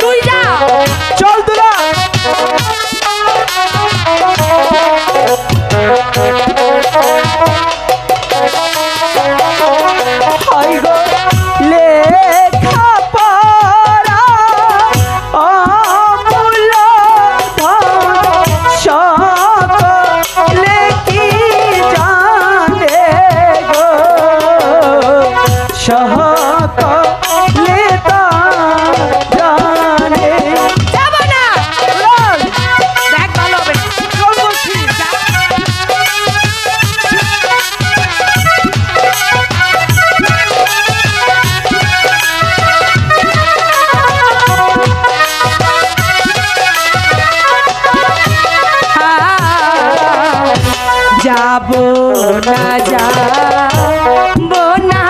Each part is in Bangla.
তুই যা চল দুলা না যাব না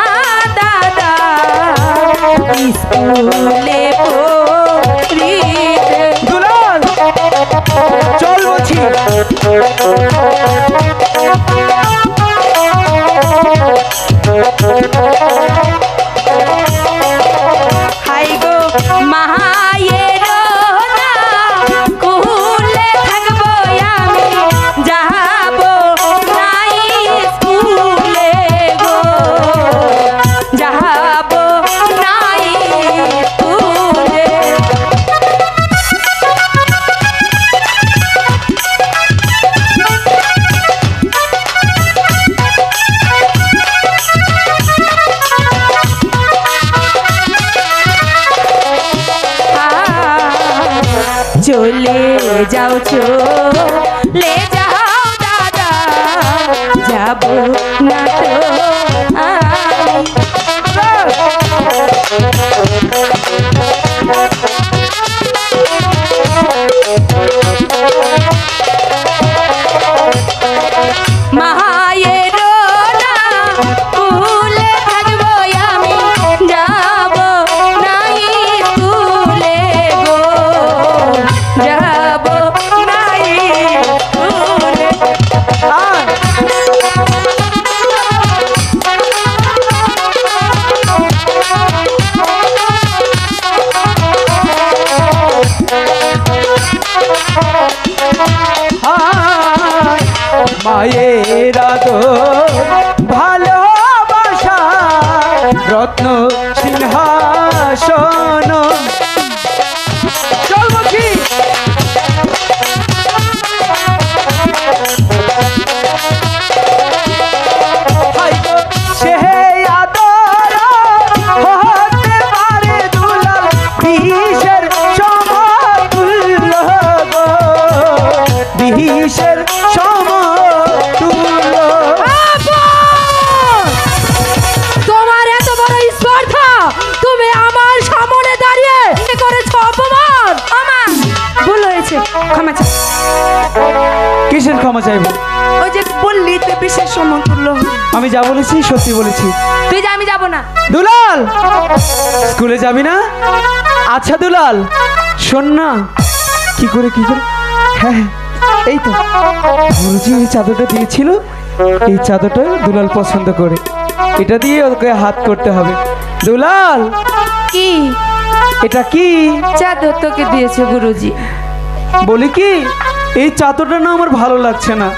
দাদা স্কুলে চল বলছি। হাই চলে যাও চলে যাও দাদা যাব না তো আমি। মায়ের তো ভালোবাসা রত্ন সিংহাসন কিসের ক্ষমা চাইব। ওই যে বললি তুই বিশেষ সমতুল্য আমি যা বলেছি সত্যি বলেছি। তুই যা আমি যাব না। দুলাল! স্কুলে যাবি না? আচ্ছা দুলাল শোন না। কি করে কি করে? হ্যাঁ হ্যাঁ, এই তো। গুরুজি এই চাদরটা দিয়েছিল। এই চাদরটা দুলাল পছন্দ করে। এটা দিয়ে ওকে হাত করতে হবে। দুলাল! কি? এটা কি? চাদর তোকে দিয়েছে গুরুজি। বলি কি? এই চাদরটা না আমার ভালো লাগছে না।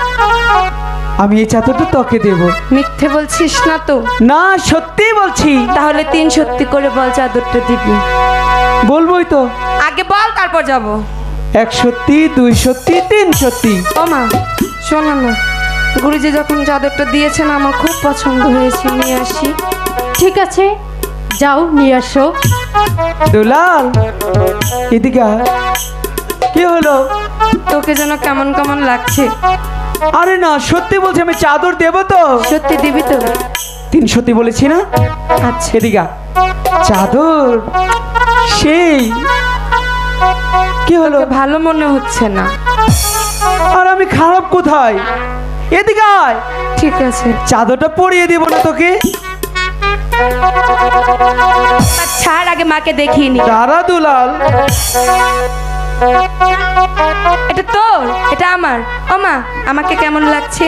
আমি এই চাদরটা তোকে দেব। মিথ্যে বলছিস না তো? না সত্যি বলছি। তাহলে তিন সত্যি করে বল চাদরটা দিবি। বলবোই তো। আগে বল তারপর যাব। এক সত্যি দুই সত্যি তিন সত্যি। ও মা শোনো না। গুরুজি যখন চাদরটা দিয়েছেন আমার খুব পছন্দ হয়েছে নিয়ে আসি। ঠিক আছে যাও নিয়ে আসো। দুলাল এদিকে। কি হলো? তোকে যেন কেমন কেমন লাগছে। আরে না সত্যি বলছি আমি চাদর দেব তো। সত্যি দিবি তো? তিন সত্যি বলেছি না? আচ্ছা। এদিকে। চাদর? সেই। কি হলো? ভালো মনে হচ্ছে না। আর আমি খারাপ কোথায়? এদিকে আয়। ঠিক আছে। চাদরটা পরিয়ে দিব না তোকে। ছাড় আগে মাকে দেখিনি দাঁড়া দুলাল। এটা তোর এটা আমার। ও মা আমাকে কেমন লাগছে?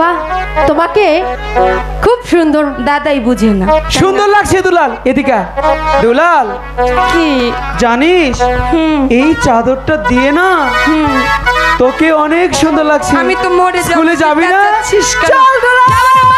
বাহ তোমাকে খুব সুন্দর। দাদাই বুঝে না। সুন্দর লাগছে দুলাল এদিকে দুলাল কি? জানিস হুম। এই চাদরটা দিয়ে না হুম। তোকে অনেক সুন্দর লাগছে। আমি তো মরে যাব। স্কুলে যাবি না? চল দুলাল!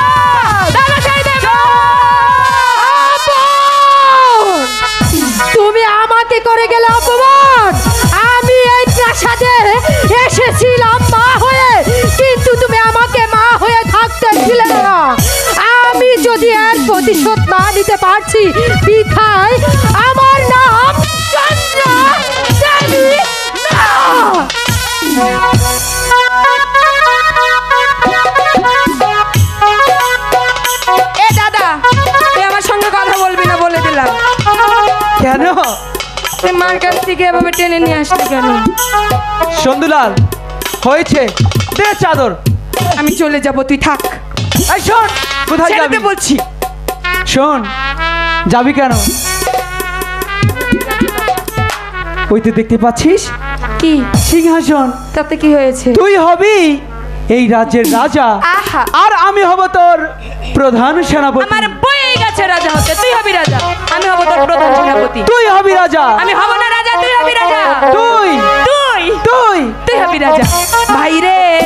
প্রতিশোধ না নিতে পারছি। বিধায় আমার নাম চন্দ্রা এ দাদা তুই আমার সঙ্গে কথা বলবি না বলে দিলাম। কেন? তুই মার কাছ থেকে এভাবে টেনে নিয়ে আসলি কেন? হয়েছে। দে চাদর। আমি চলে যাব তুই থাক। এই শোন কোথায় যাবি? বলছি। শোন যাবি কেন? ওই তো দেখতে পাচ্ছিস? কি? সিংহাসন। তাতে কি হয়েছে? তুই হবি এই রাজ্যের রাজা। আহা। আর আমি হব তোর প্রধান সেনাপতি। আমার বয়ে গেছে রাজা হতে। তুই হবি রাজা। আমি হব তোর প্রধান সেনাপতি। তুই হবি রাজা। আমি হব না রাজা তুই হবি রাজা। তুই। তুই। তুই। তুই হবি রাজা। ভাই রে।